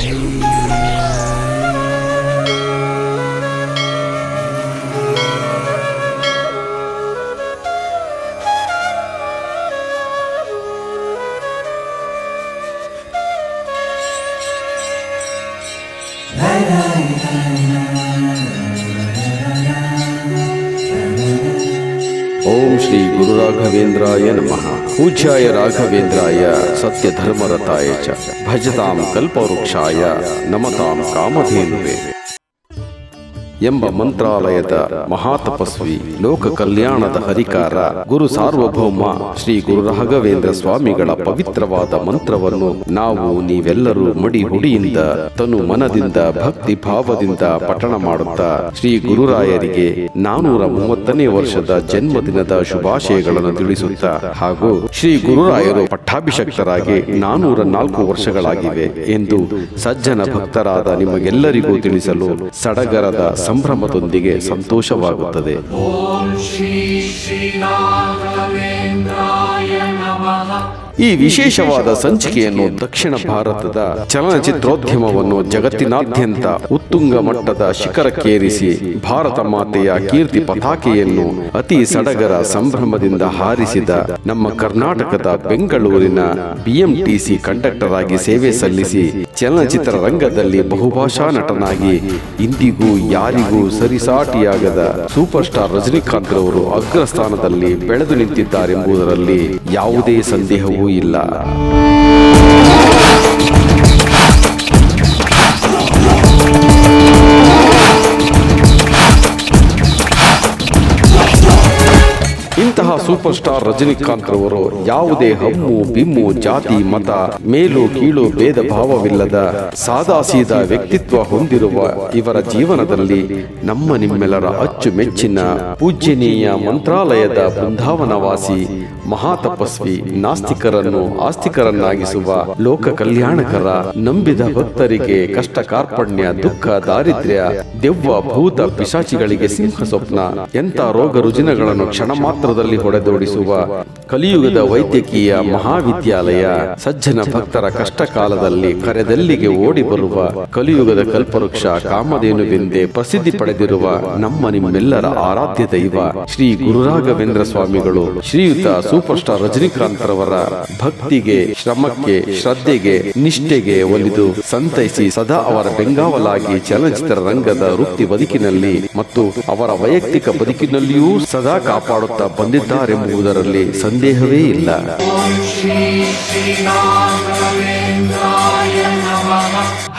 Música ಓಂ ಶ್ರೀ ಗುರು ರಾಘವೇಂದ್ರಾಯ ನಮಃ. ಪೂಜ್ಯಾಯ ರಾಘವೇಂದ್ರಾಯ ಸತ್ಯ ಧರ್ಮರತಾಯ ಚ. ಭಜತಾಂ ಕಲ್ಪವೃಕ್ಷಾಯ ನಮತಾಂ ಕಾಮಧೇನುವೆ. ಎಂಬ ಮಂತ್ರಾಲಯದ ಮಹಾತಪಸ್ವಿ ಲೋಕ ಕಲ್ಯಾಣದ ಹರಿಕಾರ ಗುರು ಸಾರ್ವಭೌಮ ಶ್ರೀ ಗುರು ರಾಘವೇಂದ್ರ ಸ್ವಾಮಿಗಳ ಪವಿತ್ರವಾದ ಮಂತ್ರವನ್ನು ನಾವು ನೀವೆಲ್ಲರೂ ಮಡಿ ಹುಡಿಯಿಂದ ತನು ಮನದಿಂದ ಭಕ್ತಿ ಭಾವದಿಂದ ಪಠಣ ಮಾಡುತ್ತಾ ಶ್ರೀ ಗುರುರಾಯರಿಗೆ ನಾನೂರ ಮೂವತ್ತನೇ ವರ್ಷದ ಜನ್ಮದಿನದ ಶುಭಾಶಯಗಳನ್ನು ತಿಳಿಸುತ್ತಾ ಹಾಗೂ ಶ್ರೀ ಗುರುರಾಯರು ಪಟ್ಟಾಭಿಷಕ್ತರಾಗಿ ನಾನೂರ ನಾಲ್ಕು ವರ್ಷಗಳಾಗಿವೆ ಎಂದು ಸಜ್ಜನ ಭಕ್ತರಾದ ನಿಮಗೆಲ್ಲರಿಗೂ ತಿಳಿಸಲು ಸಡಗರದ ಸಂಭ್ರಮದೊಂದಿಗೆ ಸಂತೋಷವಾಗುತ್ತದೆ. ಈ ವಿಶೇಷವಾದ ಸಂಚಿಕೆಯನ್ನು ದಕ್ಷಿಣ ಭಾರತದ ಚಲನಚಿತ್ರೋದ್ಯಮವನ್ನು ಜಗತ್ತಿನಾದ್ಯಂತ ಉತ್ತುಂಗ ಮಟ್ಟದ ಶಿಖರಕ್ಕೇರಿಸಿ ಭಾರತ ಮಾತೆಯ ಕೀರ್ತಿ ಪತಾಕೆಯನ್ನು ಅತಿ ಸಡಗರ ಸಂಭ್ರಮದಿಂದ ಹಾರಿಸಿದ ನಮ್ಮ ಕರ್ನಾಟಕದ ಬೆಂಗಳೂರಿನ ಬಿಎಂಟಿಸಿ ಕಂಡಕ್ಟರ್ ಆಗಿ ಸೇವೆ ಸಲ್ಲಿಸಿ ಚಲನಚಿತ್ರ ರಂಗದಲ್ಲಿ ಬಹುಭಾಷಾ ನಟನಾಗಿ ಇಂದಿಗೂ ಯಾರಿಗೂ ಸರಿಸಾಟಿಯಾಗದ ಸೂಪರ್ ಸ್ಟಾರ್ ರಜನಿಕಾಂತ್ ರವರು ಅಗ್ರಸ್ಥಾನದಲ್ಲಿ ಬೆಳೆದು ನಿಂತಿದ್ದಾರೆಂಬುದರಲ್ಲಿ ಯಾವುದೇ ಸಂದೇಹವೂ ಇಲ್ಲ. ಸೂಪರ್ ಸ್ಟಾರ್ ರಜನಿಕಾಂತ್ ರವರು ಯಾವುದೇ ಹಮ್ಮು, ಬಿಮ್ಮು, ಜಾತಿ, ಮತ, ಮೇಲು, ಕೀಳು, ಭೇದ ಭಾವವಿಲ್ಲದ ಸಾದಾಸೀದ ವ್ಯಕ್ತಿತ್ವ ಹೊಂದಿರುವ ಇವರ ಜೀವನದಲ್ಲಿ ನಮ್ಮ ನಿಮ್ಮೆಲ್ಲರ ಅಚ್ಚುಮೆಚ್ಚಿನ ಪೂಜ್ಯನೀಯ ಮಂತ್ರಾಲಯದ ಬೃಂದಾವನವಾಸಿ ಮಹಾತಪಸ್ವಿ, ನಾಸ್ತಿಕರನ್ನು ಆಸ್ತಿಕರನ್ನಾಗಿಸುವ ಲೋಕ ಕಲ್ಯಾಣಕರ ನಂಬಿದ ಭಕ್ತರಿಗೆ ಕಷ್ಟ ಕಾರ್ಪಣ್ಯ ದುಃಖ, ದಾರಿದ್ರ್ಯ, ದೆವ್ವ, ಭೂತ ಪಿಶಾಚಿಗಳಿಗೆ ಸಿಂಹ ಸ್ವಪ್ನ ಎಂಥ ರೋಗ ರುಜಿನಗಳನ್ನು ಕ್ಷಣ ಮಾತ್ರದಲ್ಲಿ ಹೊಡೆದೋಡಿಸುವ ಕಲಿಯುಗದ ವೈದ್ಯಕೀಯ ಮಹಾವಿದ್ಯಾಲಯ, ಸಜ್ಜನ ಭಕ್ತರ ಕಷ್ಟ ಕಾಲದಲ್ಲಿ ಕರೆದಲ್ಲಿಗೆ ಓಡಿ ಬರುವ ಕಲಿಯುಗದ ಕಲ್ಪವೃಕ್ಷ ಕಾಮಧೇನುವೆಂದೇ ಪ್ರಸಿದ್ಧಿ ಪಡೆದಿರುವ ನಮ್ಮ ನಿಮ್ಮೆಲ್ಲರ ಆರಾಧ್ಯ ದೈವ ಶ್ರೀ ಗುರುರಾಘವೇಂದ್ರ ಸ್ವಾಮಿಗಳು, ಶ್ರೀಯುತ ಸೂಪರ್ ಸ್ಟಾರ್ ರಜನಿಕಾಂತ್ ರವರ ಭಕ್ತಿಗೆ, ಶ್ರಮಕ್ಕೆ, ಶ್ರದ್ಧೆಗೆ, ನಿಷ್ಠೆಗೆ ಒಲಿದು ಸಂತೈಸಿ ಸದಾ ಅವರ ಬೆಂಗಾವಲಾಗಿ ಚಲನಚಿತ್ರ ರಂಗದ ವೃತ್ತಿ ಬದುಕಿನಲ್ಲಿ ಮತ್ತು ಅವರ ವೈಯಕ್ತಿಕ ಬದುಕಿನಲ್ಲಿಯೂ ಸದಾ ಕಾಪಾಡುತ್ತಾ ಬಂದಿದ್ದಾರೆಂಬುದರಲ್ಲಿ ಸಂದೇಹವೇ ಇಲ್ಲ.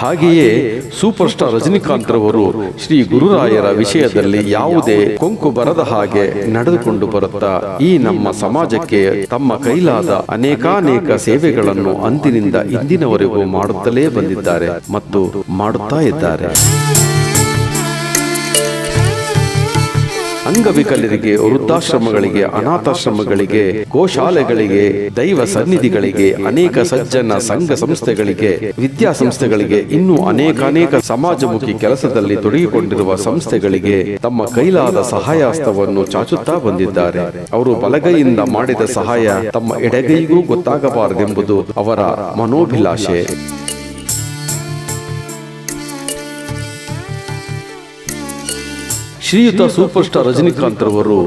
ಹಾಗೆಯೇ ಸೂಪರ್ ಸ್ಟಾರ್ ರಜನಿಕಾಂತ್ ರವರು ಶ್ರೀ ಗುರುರಾಯರ ವಿಷಯದಲ್ಲಿ ಯಾವುದೇ ಕೊಂಕು ಬರದ ಹಾಗೆ ನಡೆದುಕೊಂಡು ಬರುತ್ತಾ, ಈ ನಮ್ಮ ಸಮಾಜಕ್ಕೆ ತಮ್ಮ ಕೈಲಾದ ಅನೇಕಾನೇಕ ಸೇವೆಗಳನ್ನು ಅಂದಿನಿಂದ ಇಂದಿನವರೆಗೂ ಮಾಡುತ್ತಲೇ ಬಂದಿದ್ದಾರೆ ಮತ್ತು ಮಾಡುತ್ತಾ ಇದ್ದಾರೆ. ಅಂಗವಿಕಲರಿಗೆ ವೃದ್ಧಾಶ್ರಮಗಳಿಗೆ ಅನಾಥಾಶ್ರಮಗಳಿಗೆ ಗೋಶಾಲೆಗಳಿಗೆ ದೈವ ಸನ್ನಿಧಿಗಳಿಗೆ ಅನೇಕ ಸಜ್ಜನ ಸಂಘ ಸಂಸ್ಥೆಗಳಿಗೆ ವಿದ್ಯಾಸಂಸ್ಥೆಗಳಿಗೆ ಇನ್ನೂ ಅನೇಕಾನೇಕ ಸಮಾಜಮುಖಿ ಕೆಲಸದಲ್ಲಿ ತೊಡಗಿಕೊಂಡಿರುವ ಸಂಸ್ಥೆಗಳಿಗೆ ತಮ್ಮ ಕೈಲಾದ ಸಹಾಯಾಸ್ತವನ್ನು ಚಾಚುತ್ತಾ ಬಂದಿದ್ದಾರೆ. ಅವರು ಬಲಗೈಯಿಂದ ಮಾಡಿದ ಸಹಾಯ ತಮ್ಮ ಎಡಗೈಗೂ ಗೊತ್ತಾಗಬಾರದೆಂಬುದು ಅವರ ಮನೋಭಿಲಾಷೆ. ಶ್ರೀಯುತ ಸೂಪರ್ ಸ್ಟಾರ್ ರಜನಿಕಾಂತ್ ರವರು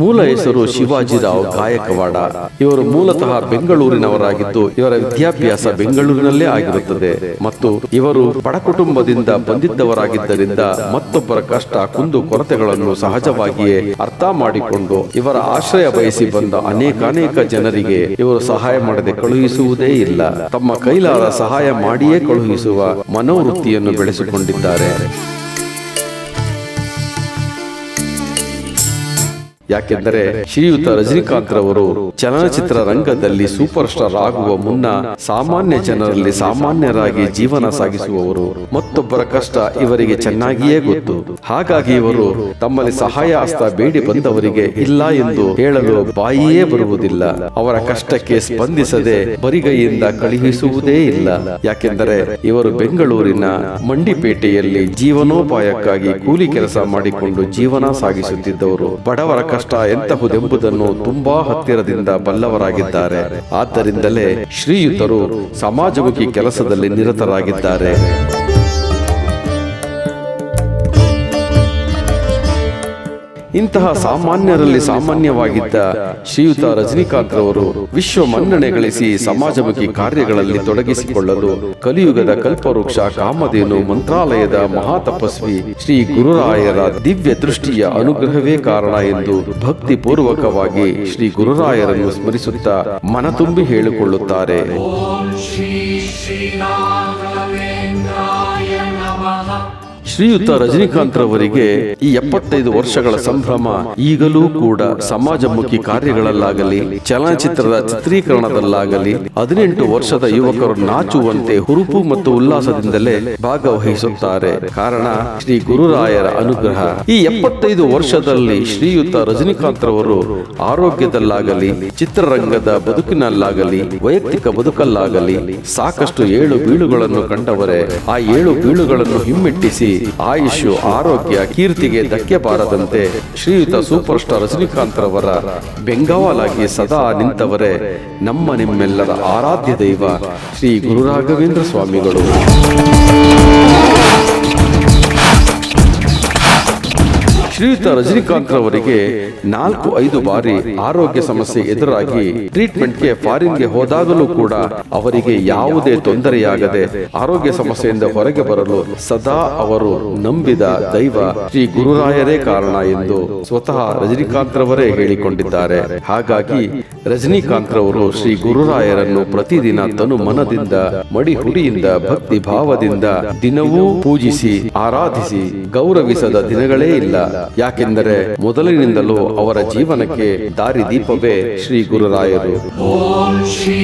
ಮೂಲ ಹೆಸರು ಶಿವಾಜಿರಾವ್ ಗಾಯಕವಾಡ. ಇವರು ಮೂಲತಃ ಬೆಂಗಳೂರಿನವರಾಗಿದ್ದು, ಇವರ ವಿದ್ಯಾಭ್ಯಾಸ ಬೆಂಗಳೂರಿನಲ್ಲೇ ಆಗಿರುತ್ತದೆ. ಮತ್ತು ಇವರು ಬಡ ಕುಟುಂಬದಿಂದ ಬಂದಿದ್ದವರಾಗಿದ್ದರಿಂದ ಮತ್ತೊಬ್ಬರ ಕಷ್ಟ, ಕುಂದು ಕೊರತೆಗಳನ್ನು ಸಹಜವಾಗಿಯೇ ಅರ್ಥ ಮಾಡಿಕೊಂಡು ಇವರ ಆಶ್ರಯ ಬಯಸಿ ಬಂದ ಅನೇಕಾನೇಕ ಜನರಿಗೆ ಇವರು ಸಹಾಯ ಮಾಡದೆ ಕಳುಹಿಸುವುದೇ ಇಲ್ಲ. ತಮ್ಮ ಕೈಲಾದ ಸಹಾಯ ಮಾಡಿಯೇ ಕಳುಹಿಸುವ ಮನೋವೃತ್ತಿಯನ್ನು ಬೆಳೆಸಿಕೊಂಡಿದ್ದಾರೆ. ಯಾಕೆಂದರೆ ಶ್ರೀಯುತ ರಜನಿಕಾಂತ್ ರವರು ಚಲನಚಿತ್ರ ರಂಗದಲ್ಲಿ ಸೂಪರ್ ಸ್ಟಾರ್ ಆಗುವ ಮುನ್ನ ಸಾಮಾನ್ಯ ಜನರಲ್ಲಿ ಸಾಮಾನ್ಯರಾಗಿ ಜೀವನ ಸಾಗಿಸುವವರು. ಮತ್ತೊಬ್ಬರ ಕಷ್ಟ ಇವರಿಗೆ ಚೆನ್ನಾಗಿಯೇ ಗೊತ್ತು. ಹಾಗಾಗಿ ಇವರು ತಮ್ಮಲ್ಲಿ ಸಹಾಯ ಹಸ್ತ ಬೇಡಿ ಬಂದವರಿಗೆ ಇಲ್ಲ ಎಂದು ಹೇಳಲು ಬಾಯಿಯೇ ಬರುವುದಿಲ್ಲ. ಅವರ ಕಷ್ಟಕ್ಕೆ ಸ್ಪಂದಿಸದೆ ಬರಿಗೈಯಿಂದ ಕಳುಹಿಸುವುದೇ ಇಲ್ಲ. ಯಾಕೆಂದರೆ ಇವರು ಬೆಂಗಳೂರಿನ ಮಂಡಿಪೇಟೆಯಲ್ಲಿ ಜೀವನೋಪಾಯಕ್ಕಾಗಿ ಕೂಲಿ ಕೆಲಸ ಮಾಡಿಕೊಂಡು ಜೀವನ ಸಾಗಿಸುತ್ತಿದ್ದವರು. ಬಡವರ ಕಷ್ಟ ಎಂತಹುದೆಂಬುದನ್ನು ತುಂಬಾ ಹತ್ತಿರದಿಂದ ಬಲ್ಲವರಾಗಿದ್ದಾರೆ. ಆದ್ದರಿಂದಲೇ ಶ್ರೀಯುತರು ಸಮಾಜಮುಖಿ ಕೆಲಸದಲ್ಲಿ ನಿರತರಾಗಿದ್ದಾರೆ. ಇಂತಹ ಸಾಮಾನ್ಯರಲ್ಲಿ ಸಾಮಾನ್ಯವಾಗಿದ್ದ ಶ್ರೀಯುತ ರಜನಿಕಾಂತ್ ರವರು ವಿಶ್ವ ಮನ್ನಣೆ ಗಳಿಸಿ ಸಮಾಜಮುಖಿ ಕಾರ್ಯಗಳಲ್ಲಿ ತೊಡಗಿಸಿಕೊಳ್ಳಲು ಕಲಿಯುಗದ ಕಲ್ಪವೃಕ್ಷ ಕಾಮಧೇನು ಮಂತ್ರಾಲಯದ ಮಹಾತಪಸ್ವಿ ಶ್ರೀ ಗುರುರಾಯರ ದಿವ್ಯ ದೃಷ್ಟಿಯ ಅನುಗ್ರಹವೇ ಕಾರಣ ಎಂದು ಭಕ್ತಿ ಪೂರ್ವಕವಾಗಿ ಶ್ರೀ ಗುರುರಾಯರನ್ನು ಸ್ಮರಿಸುತ್ತಾ ಮನತುಂಬಿ ಹೇಳಿಕೊಳ್ಳುತ್ತಾರೆ. ಶ್ರೀ ಶ್ರೀಯುತ ರಜನಿಕಾಂತ್ ರವರಿಗೆ ಈ ಎಪ್ಪತ್ತೈದು ವರ್ಷಗಳ ಸಂಭ್ರಮ ಈಗಲೂ ಕೂಡ ಸಮಾಜಮುಖಿ ಕಾರ್ಯಗಳಲ್ಲಾಗಲಿ ಚಲನಚಿತ್ರದ ಚಿತ್ರೀಕರಣದಲ್ಲಾಗಲಿ ಹದಿನೆಂಟು ವರ್ಷದ ಯುವಕರು ನಾಚುವಂತೆ ಹುರುಪು ಮತ್ತು ಉಲ್ಲಾಸದಿಂದಲೇ ಭಾಗವಹಿಸುತ್ತಾರೆ. ಕಾರಣ ಶ್ರೀ ಗುರುರಾಯರ ಅನುಗ್ರಹ. ಈ ಎಪ್ಪತ್ತೈದು ವರ್ಷದಲ್ಲಿ ಶ್ರೀಯುತ ರಜನಿಕಾಂತ್ ರವರು ಆರೋಗ್ಯದಲ್ಲಾಗಲಿ ಚಿತ್ರರಂಗದ ಬದುಕಿನಲ್ಲಾಗಲಿ ವೈಯಕ್ತಿಕ ಬದುಕಲ್ಲಾಗಲಿ ಸಾಕಷ್ಟು ಏಳು ಬೀಳುಗಳನ್ನು ಕಂಡವರೇ. ಆ ಏಳು ಬೀಳುಗಳನ್ನು ಹಿಮ್ಮೆಟ್ಟಿಸಿ ಆಯುಷು ಆರೋಗ್ಯ, ಕೀರ್ತಿಗೆ ಧಕ್ಕೆ ಬಾರದಂತೆ ಶ್ರೀಯುತ ಸೂಪರ್ ಸ್ಟಾರ್ ರಜನಿಕಾಂತ್ ರವರ ಬೆಂಗಾವಲಾಗಿ ಸದಾ ನಿಂತವರೇ ನಮ್ಮ ನಿಮ್ಮೆಲ್ಲರ ಆರಾಧ್ಯ ದೈವ ಶ್ರೀ ಗುರುರಾಘವೇಂದ್ರ ಸ್ವಾಮಿಗಳು. ಶ್ರೀಯುತ ರಜನಿಕಾಂತ್ ರವರಿಗೆ ನಾಲ್ಕು, ಐದು ಬಾರಿ ಆರೋಗ್ಯ ಸಮಸ್ಯೆ ಎದುರಾಗಿ ಟ್ರೀಟ್ಮೆಂಟ್ಗೆ ಫಾರಿನ್ಗೆ ಹೋದಾಗಲೂ ಕೂಡ ಅವರಿಗೆ ಯಾವುದೇ ತೊಂದರೆಯಾಗದೆ ಆರೋಗ್ಯ ಸಮಸ್ಯೆಯಿಂದ ಹೊರಗೆ ಬರಲು ಸದಾ ಅವರು ನಂಬಿದ ದೈವ ಶ್ರೀ ಗುರುರಾಯರೇ ಕಾರಣ ಎಂದು ಸ್ವತಃ ರಜನಿಕಾಂತ್ ರವರೇ ಹೇಳಿಕೊಂಡಿದ್ದಾರೆ. ಹಾಗಾಗಿ ರಜನಿಕಾಂತ್ ರವರು ಶ್ರೀ ಗುರುರಾಯರನ್ನು ಪ್ರತಿದಿನ ತನು ಮನದಿಂದ ಮಡಿ ಹುಡಿಯಿಂದ ಭಕ್ತಿ ಭಾವದಿಂದ ದಿನವೂ ಪೂಜಿಸಿ, ಆರಾಧಿಸಿ ಗೌರವಿಸದ ದಿನಗಳೇ ಇಲ್ಲ. ಯಾಕೆಂದರೆ ಮೊದಲಿನಿಂದಲೂ ಅವರ ಜೀವನಕ್ಕೆ ದಾರಿ ದೀಪವೇ ಶ್ರೀ ಗುರುರಾಯರು. ಓಂ ಶ್ರೀ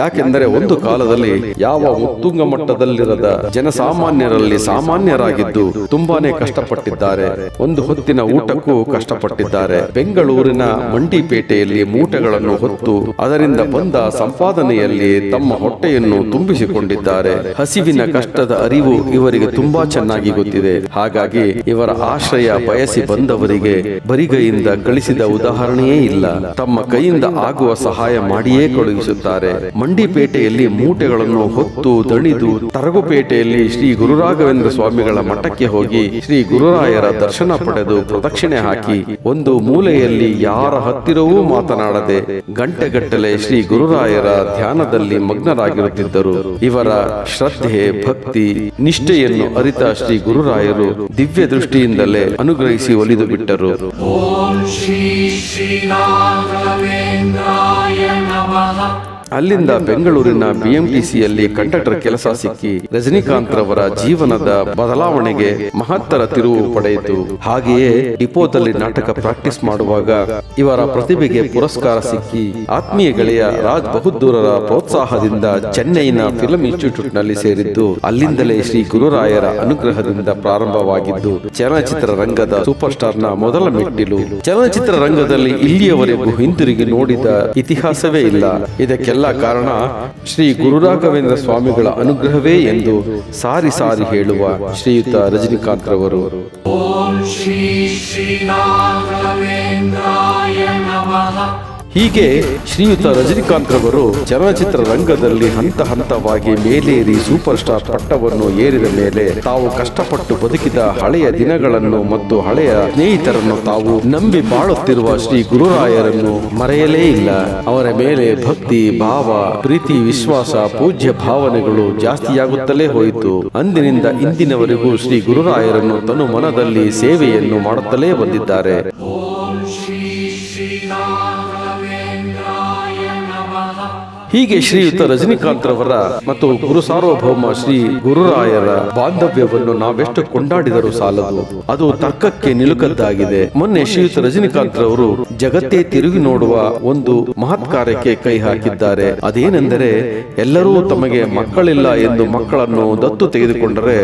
ಯಾಕೆಂದರೆ ಒಂದು ಕಾಲದಲ್ಲಿ ಯಾವ ಉತ್ತುಂಗ ಮಟ್ಟದಲ್ಲಿರದ ಜನಸಾಮಾನ್ಯರಲ್ಲಿ ಸಾಮಾನ್ಯರಾಗಿದ್ದು ತುಂಬಾನೇ ಕಷ್ಟಪಟ್ಟಿದ್ದಾರೆ. ಒಂದು ಹೊತ್ತಿನ ಊಟಕ್ಕೂ ಕಷ್ಟಪಟ್ಟಿದ್ದಾರೆ. ಬೆಂಗಳೂರಿನ ಮಂಡಿಪೇಟೆಯಲ್ಲಿ ಮೂಟೆಗಳನ್ನು ಹೊತ್ತು ಅದರಿಂದ ಬಂದ ಸಂಪಾದನೆಯಲ್ಲಿ ತಮ್ಮ ಹೊಟ್ಟೆಯನ್ನು ತುಂಬಿಸಿಕೊಂಡಿದ್ದಾರೆ. ಹಸಿವಿನ ಕಷ್ಟದ ಅರಿವು ಇವರಿಗೆ ತುಂಬಾ ಚೆನ್ನಾಗಿ ಗೊತ್ತಿದೆ. ಹಾಗಾಗಿ ಇವರ ಆಶ್ರಯ ಬಯಸಿ ಬಂದವರಿಗೆ ಬರಿಗೈಯಿಂದ ಕಳಿಸಿದ ಉದಾಹರಣೆಯೇ ಇಲ್ಲ. ತಮ್ಮ ಕೈಯಿಂದ ಆಗುವ ಸಹಾಯ ಮಾಡಿಯೇ ಕಳುಹಿಸುತ್ತಾರೆ. ಮಂಡಿಪೇಟೆಯಲ್ಲಿ ಮೂಟೆಗಳನ್ನು ಹೊತ್ತು ದಣಿದು ತರಗುಪೇಟೆಯಲ್ಲಿ ಶ್ರೀ ಗುರುರಾಘವೇಂದ್ರ ಸ್ವಾಮಿಗಳ ಮಠಕ್ಕೆ ಹೋಗಿ ಶ್ರೀ ಗುರುರಾಯರ ದರ್ಶನ ಪಡೆದು ಪ್ರದಕ್ಷಿಣೆ ಹಾಕಿ ಒಂದು ಮೂಲೆಯಲ್ಲಿ ಯಾರ ಹತ್ತಿರವೂ ಮಾತನಾಡದೆ ಗಂಟೆಗಟ್ಟಲೆ ಶ್ರೀ ಗುರುರಾಯರ ಧ್ಯಾನದಲ್ಲಿ ಮಗ್ನರಾಗಿರುತ್ತಿದ್ದರು. ಇವರ ಶ್ರದ್ಧೆ, ಭಕ್ತಿ, ನಿಷ್ಠೆಯನ್ನು ಅರಿತ ಶ್ರೀ ಗುರುರಾಯರು ದಿವ್ಯ ದೃಷ್ಟಿಯಿಂದಲೇ ಅನುಗ್ರಹಿಸಿ ಒಲಿದು ಬಿಟ್ಟರು. ಓಂ ಶ್ರೀ ಶ್ರೀ ನಮಃ. ಅಲ್ಲಿಂದ ಬೆಂಗಳೂರಿನ ಬಿಎಂಟಿಸಿಯಲ್ಲಿ ಕಂಡಕ್ಟರ್ ಕೆಲಸ ಸಿಕ್ಕಿ ರಜನಿಕಾಂತ್ ರವರ ಜೀವನದ ಬದಲಾವಣೆಗೆ ಮಹತ್ತರ ತಿರುವು ಪಡೆಯಿತು. ಹಾಗೆಯೇ ಡಿಪೋದಲ್ಲಿ ನಾಟಕ ಪ್ರಾಕ್ಟೀಸ್ ಮಾಡುವಾಗ ಇವರ ಪ್ರತಿಭೆಗೆ ಪುರಸ್ಕಾರ ಸಿಕ್ಕಿ ಆತ್ಮೀಯ ಗೆಳೆಯ ರಾಜ್ ಬಹುದ್ದೂರರ ಪ್ರೋತ್ಸಾಹದಿಂದ ಚೆನ್ನೈನ ಫಿಲಂ ಇನ್ಸ್ಟಿಟ್ಯೂಟ್ನಲ್ಲಿ ಸೇರಿದ್ದು ಅಲ್ಲಿಂದಲೇ ಶ್ರೀ ಗುರುರಾಯರ ಅನುಗ್ರಹದಿಂದ ಪ್ರಾರಂಭವಾಗಿದ್ದು ಚಲನಚಿತ್ರ ರಂಗದ ಸೂಪರ್ ಸ್ಟಾರ್ನ ಮೊದಲ ಮೆಟ್ಟಿಲು. ಚಲನಚಿತ್ರ ರಂಗದಲ್ಲಿ ಇಲ್ಲಿಯವರೆಗೂ ಹಿಂತಿರುಗಿ ನೋಡಿದ ಇತಿಹಾಸವೇ ಇಲ್ಲ. ಎಲ್ಲ ಕಾರಣ ಶ್ರೀ ಗುರುರಾಘವೇಂದ್ರ ಸ್ವಾಮಿಗಳ ಅನುಗ್ರಹವೇ ಎಂದು ಸಾರಿ ಸಾರಿ ಹೇಳುವ ಶ್ರೀಯುತ ರಜನಿಕಾಂತ್ ರವರು. ಓಂ ಶ್ರೀ ಶ್ರೀ ಹೀಗೆ ಶ್ರೀಯುತ ರಜನಿಕಾಂತ್ ರವರು ಚಲನಚಿತ್ರ ರಂಗದಲ್ಲಿ ಹಂತ ಹಂತವಾಗಿ ಮೇಲೇರಿ ಸೂಪರ್ ಸ್ಟಾರ್ ಪಟ್ಟವನ್ನು ಏರಿದ ಮೇಲೆ ತಾವು ಕಷ್ಟಪಟ್ಟು ಬದುಕಿದ ಹಳೆಯ ದಿನಗಳನ್ನು ಮತ್ತು ಹಳೆಯ ಸ್ನೇಹಿತರನ್ನು ತಾವು ನಂಬಿ ಬಾಳುತ್ತಿರುವ ಶ್ರೀ ಗುರುರಾಯರನ್ನು ಮರೆಯಲೇ ಇಲ್ಲ. ಅವರ ಮೇಲೆ ಭಕ್ತಿ, ಭಾವ, ಪ್ರೀತಿ, ವಿಶ್ವಾಸ, ಪೂಜ್ಯ ಭಾವನೆಗಳು ಜಾಸ್ತಿಯಾಗುತ್ತಲೇ ಹೋಯಿತು. ಅಂದಿನಿಂದ ಇಂದಿನವರೆಗೂ ಶ್ರೀ ಗುರುರಾಯರನ್ನು ತನು ಮನದಲ್ಲಿ ಸೇವೆಯನ್ನು ಮಾಡುತ್ತಲೇ ಬಂದಿದ್ದಾರೆ. ಹೀಗೆ ಶ್ರೀಯುತ ರಜನಿಕಾಂತ್ ರವರ ಮತ್ತು ಗುರು ಸಾರ್ವಭೌಮ ಶ್ರೀ ಗುರುರಾಯರ ಬಾಂಧವ್ಯವನ್ನು ನಾವೆಷ್ಟು ಕೊಂಡಾಡಿದರೂ ಸಾಲದು. ಅದು ತರ್ಕಕ್ಕೆ ನಿಲುಕದ್ದಾಗಿದೆ. ಮೊನ್ನೆ ಶ್ರೀಯುತ ರಜನಿಕಾಂತ್ ರವರು ಜಗತ್ತೇ ತಿರುಗಿ ನೋಡುವ ಒಂದು ಮಹತ್ ಕಾರ್ಯಕ್ಕೆ ಕೈ ಹಾಕಿದ್ದಾರೆ. ಅದೇನೆಂದರೆ ಎಲ್ಲರೂ ತಮಗೆ ಮಕ್ಕಳಿಲ್ಲ ಎಂದು ಮಕ್ಕಳನ್ನು ದತ್ತು ತೆಗೆದುಕೊಂಡರೆ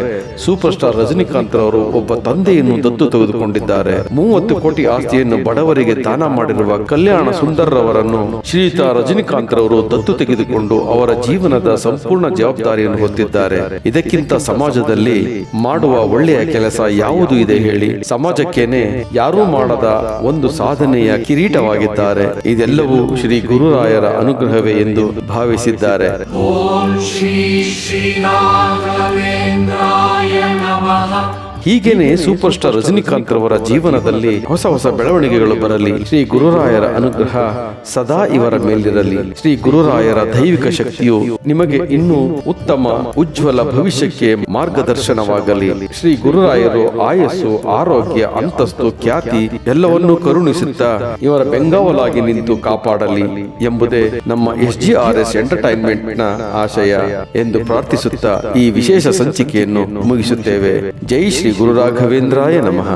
ಸೂಪರ್ ಸ್ಟಾರ್ ರಜನಿಕಾಂತ್ ರವರು ಒಬ್ಬ ತಂದೆಯನ್ನು ದತ್ತು ತೆಗೆದುಕೊಂಡಿದ್ದಾರೆ. ಮೂವತ್ತು ಕೋಟಿ ಆಸ್ತಿಯನ್ನು ಬಡವರಿಗೆ ದಾನ ಮಾಡಿರುವ ಕಲ್ಯಾಣ ಸುಂದರ್ ರವರನ್ನು ಶ್ರೀಯುತ ರಜನಿಕಾಂತ್ ರವರು ದತ್ತು ತೆಗೆದುಕೊಂಡು ಅವರ ಜೀವನದ ಸಂಪೂರ್ಣ ಜವಾಬ್ದಾರಿಯನ್ನು ಹೊತ್ತಿದ್ದಾರೆ. ಇದಕ್ಕಿಂತ ಸಮಾಜದಲ್ಲಿ ಮಾಡುವ ಒಳ್ಳೆಯ ಕೆಲಸ ಯಾವುದು ಇದೆ ಹೇಳಿ. ಸಮಾಜಕ್ಕೇನೆ ಯಾರೂ ಮಾಡದ ಒಂದು ಸಾಧನೆಯ ಕಿರೀಟವಾಗಿದ್ದಾರೆ. ಇದೆಲ್ಲವೂ ಶ್ರೀ ಗುರುರಾಯರ ಅನುಗ್ರಹವೇ ಎಂದು ಭಾವಿಸಿದ್ದಾರೆ. ಓಂ ಶ್ರೀ ಶ್ರೀ ಹೀಗೇನೆ ಸೂಪರ್ ಸ್ಟಾರ್ ರಜನಿಕಾಂತ್ ರವರ ಜೀವನದಲ್ಲಿ ಹೊಸ ಹೊಸ ಬೆಳವಣಿಗೆಗಳು ಬರಲಿ. ಶ್ರೀ ಗುರುರಾಯರ ಅನುಗ್ರಹ ಸದಾ ಇವರ ಮೇಲಿರಲಿ. ಶ್ರೀ ಗುರುರಾಯರ ದೈವಿಕ ಶಕ್ತಿಯು ನಿಮಗೆ ಇನ್ನೂ ಉತ್ತಮ, ಉಜ್ವಲ ಭವಿಷ್ಯಕ್ಕೆ ಮಾರ್ಗದರ್ಶನವಾಗಲಿ. ಶ್ರೀ ಗುರುರಾಯರು ಆಯಸ್ಸು, ಆರೋಗ್ಯ, ಅಂತಸ್ತು, ಖ್ಯಾತಿ ಎಲ್ಲವನ್ನೂ ಕರುಣಿಸುತ್ತಾ ಇವರ ಬೆಂಗಾವಲಾಗಿ ನಿಂತು ಕಾಪಾಡಲಿ ಎಂಬುದೇ ನಮ್ಮ ಎಸ್ ಜಿ ಆರ್ ಎಸ್ ಎಂಟರ್ಟೈನ್ಮೆಂಟ್ನ ಆಶಯ ಎಂದು ಪ್ರಾರ್ಥಿಸುತ್ತಾ ಈ ವಿಶೇಷ ಸಂಚಿಕೆಯನ್ನು ಮುಗಿಸುತ್ತೇವೆ. ಜೈ ಶ್ರೀ ಗುರು ರಾಘವೇಂದ್ರಾಯ ನಮಃ.